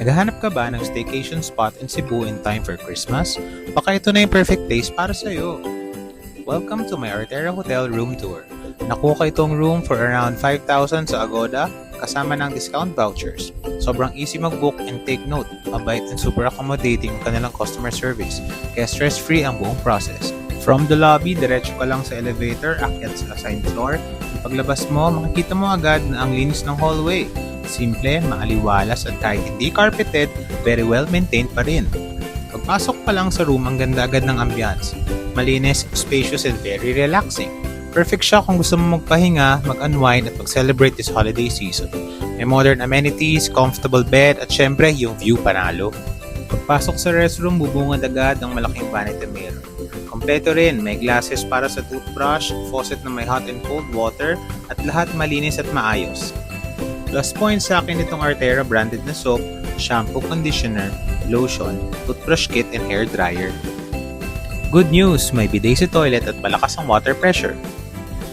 Naghahanap ka ba ng staycation spot in Cebu in time for Christmas? Baka ito na yung perfect place para sa'yo. Welcome to my Artera Hotel room tour. Nakuha ko itong room for around 5,000 sa Agoda kasama ng discount vouchers. Sobrang easy mag-book and take note. Mabait and super accommodating ang kanilang customer service. Kaya stress-free ang buong process. From the lobby, diretso ka lang sa elevator, akyat sa assigned floor. Paglabas mo, makikita mo agad na ang linis ng hallway. Simple, maaliwalas at kahit hindi carpeted, very well maintained pa rin. Pagpasok pa lang sa room, ang ganda agad ng ambiance. Malinis, spacious, and very relaxing. Perfect siya kung gusto mo magpahinga, mag-unwind at mag-celebrate this holiday season. May modern amenities, comfortable bed, at syempre yung view panalo. Pagpasok sa restroom, bubungad agad ang malaking vanity mirror. Kompleto rin, may glasses para sa toothbrush, faucet na may hot and cold water, at lahat malinis at maayos. Plus points sa akin itong Artera branded na soap, shampoo conditioner, lotion, toothbrush kit, and hair dryer. Good news, may bidet sa toilet at malakas ang water pressure.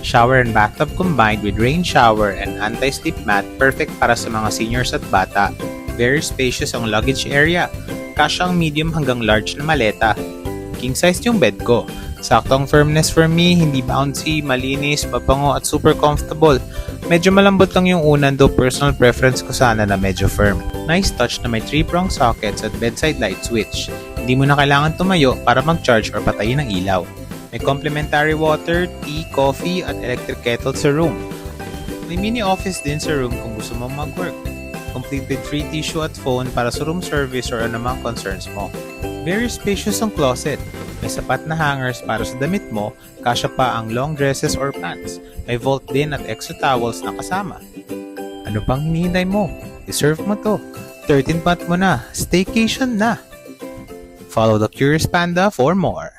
Shower and bathtub combined with rain shower and anti-slip mat perfect para sa mga seniors at bata. Very spacious ang luggage area. Kasya ang medium hanggang large na maleta. King size yung bed ko. Saktong firmness for me, hindi bouncy, malinis, mapango at super comfortable. Medyo malambot lang yung unan though personal preference ko sana na medyo firm. Nice touch na may 3-prong sockets at bedside light switch. Hindi mo na kailangan tumayo para mag-charge or patayin ang ilaw. May complimentary water, tea, coffee at electric kettle sa room. May mini office din sa room kung gusto mo mag-work. Complete with free tissue at phone para sa room service or anumang concerns mo. Very spacious ang closet. May sapat na hangers para sa damit mo, kasya pa ang long dresses or pants. May vault din at extra towels na kasama. Ano pang hinihintay mo? Deserve mo to. 13th month mo na. Staycation na. Follow the Curious Panda for more.